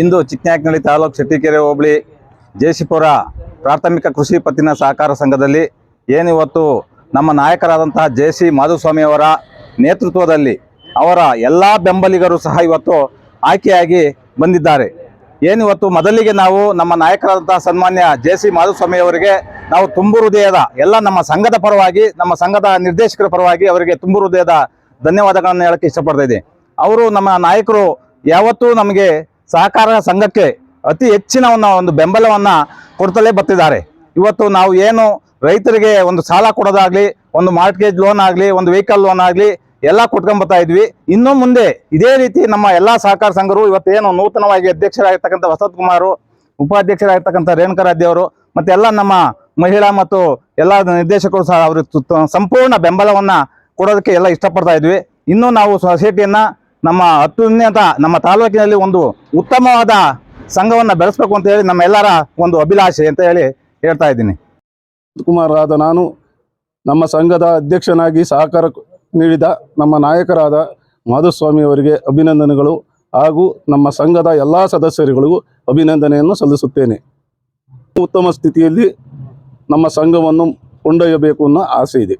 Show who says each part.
Speaker 1: ಇಂದು ಚಿಕ್ಕನಾಯಕನಹಳ್ಳಿ ತಾಲೂಕು ಶೆಟ್ಟಿಕೆರೆ ಹೋಬಳಿ ಜೇಸಿಪುರ ಪ್ರಾಥಮಿಕ ಕೃಷಿ ಪತ್ತಿನ ಸಹಕಾರ ಸಂಘದಲ್ಲಿ ಏನಿವತ್ತು ನಮ್ಮ ನಾಯಕರಾದಂತಹ ಜೆ ಸಿ ಮಾಧುಸ್ವಾಮಿಯವರ ನೇತೃತ್ವದಲ್ಲಿ ಅವರ ಎಲ್ಲ ಬೆಂಬಲಿಗರು ಸಹ ಇವತ್ತು ಆಯ್ಕೆಯಾಗಿ ಬಂದಿದ್ದಾರೆ. ಏನಿವತ್ತು ಮೊದಲಿಗೆ ನಾವು ನಮ್ಮ ನಾಯಕರಾದಂತಹ ಸನ್ಮಾನ್ಯ ಜೆ ಸಿ ಮಾಧುಸ್ವಾಮಿಯವರಿಗೆ ನಾವು ತುಂಬು ಹೃದಯದ ಎಲ್ಲ ನಮ್ಮ ಸಂಘದ ಪರವಾಗಿ, ನಮ್ಮ ಸಂಘದ ನಿರ್ದೇಶಕರ ಪರವಾಗಿ ಅವರಿಗೆ ತುಂಬು ಹೃದಯದ ಧನ್ಯವಾದಗಳನ್ನು ಹೇಳಕ್ಕೆ ಇಷ್ಟಪಡ್ತಾ ಅವರು ನಮ್ಮ ನಾಯಕರು ಯಾವತ್ತೂ ನಮಗೆ ಸಹಕಾರ ಸಂಘಕ್ಕೆ ಅತಿ ಹೆಚ್ಚಿನ ಒಂದು ಬೆಂಬಲವನ್ನು ಕೊಡ್ತಲೇ ಬರ್ತಿದ್ದಾರೆ. ಇವತ್ತು ನಾವು ಏನು ರೈತರಿಗೆ ಒಂದು ಸಾಲ ಕೊಡೋದಾಗಲಿ, ಒಂದು ಮಾರ್ಟ್ಗೇಜ್ ಲೋನ್ ಆಗಲಿ, ಒಂದು ವೆಹಿಕಲ್ ಲೋನ್ ಆಗಲಿ ಎಲ್ಲ ಕೊಟ್ಕೊಂಬರ್ತಾ ಇದ್ವಿ. ಇನ್ನು ಮುಂದೆ ಇದೇ ರೀತಿ ನಮ್ಮ ಎಲ್ಲ ಸಹಕಾರ ಸಂಘರು ಇವತ್ತೇನು ನೂತನವಾಗಿ ಅಧ್ಯಕ್ಷರಾಗಿರ್ತಕ್ಕಂಥ ವಸಂತ್ ಕುಮಾರು, ಉಪಾಧ್ಯಕ್ಷರಾಗಿರ್ತಕ್ಕಂಥ ರೇಣುಕರಾಧ್ಯ ಅವರು, ಮತ್ತೆ ಎಲ್ಲ ನಮ್ಮ ಮಹಿಳಾ ಮತ್ತು ಎಲ್ಲ ನಿರ್ದೇಶಕರು ಸಹ ಅವ್ರಿಗೆ ಸಂಪೂರ್ಣ ಬೆಂಬಲವನ್ನು ಕೊಡೋದಕ್ಕೆ ಎಲ್ಲ ಇಷ್ಟಪಡ್ತಾ ಇದ್ವಿ. ಇನ್ನೂ ನಾವು ಸೊಸೈಟಿಯನ್ನ ನಮ್ಮ ಅತ್ಯುನ್ನತ ನಮ್ಮ ತಾಲೂಕಿನಲ್ಲಿ ಒಂದು ಉತ್ತಮವಾದ ಸಂಘವನ್ನು ಬೆಳೆಸಬೇಕು ಅಂತ ಹೇಳಿ ನಮ್ಮ ಎಲ್ಲರ ಒಂದು ಅಭಿಲಾಷೆ ಅಂತ ಹೇಳಿ ಹೇಳ್ತಾ ಇದ್ದೀನಿ.
Speaker 2: ಕುಮಾರ್ ಆದ ನಾನು ನಮ್ಮ ಸಂಘದ ಅಧ್ಯಕ್ಷನಾಗಿ ಸಹಕಾರ ನೀಡಿದ ನಮ್ಮ ನಾಯಕರಾದ ಮಾಧುಸ್ವಾಮಿ ಅವರಿಗೆ ಅಭಿನಂದನೆಗಳು ಹಾಗೂ ನಮ್ಮ ಸಂಘದ ಎಲ್ಲ ಸದಸ್ಯರುಗಳಿಗೂ ಅಭಿನಂದನೆಯನ್ನು ಸಲ್ಲಿಸುತ್ತೇನೆ. ಉತ್ತಮ ಸ್ಥಿತಿಯಲ್ಲಿ ನಮ್ಮ ಸಂಘವನ್ನು ಕೊಂಡೊಯ್ಯಬೇಕು ಅನ್ನೋ ಆಸೆ ಇದೆ.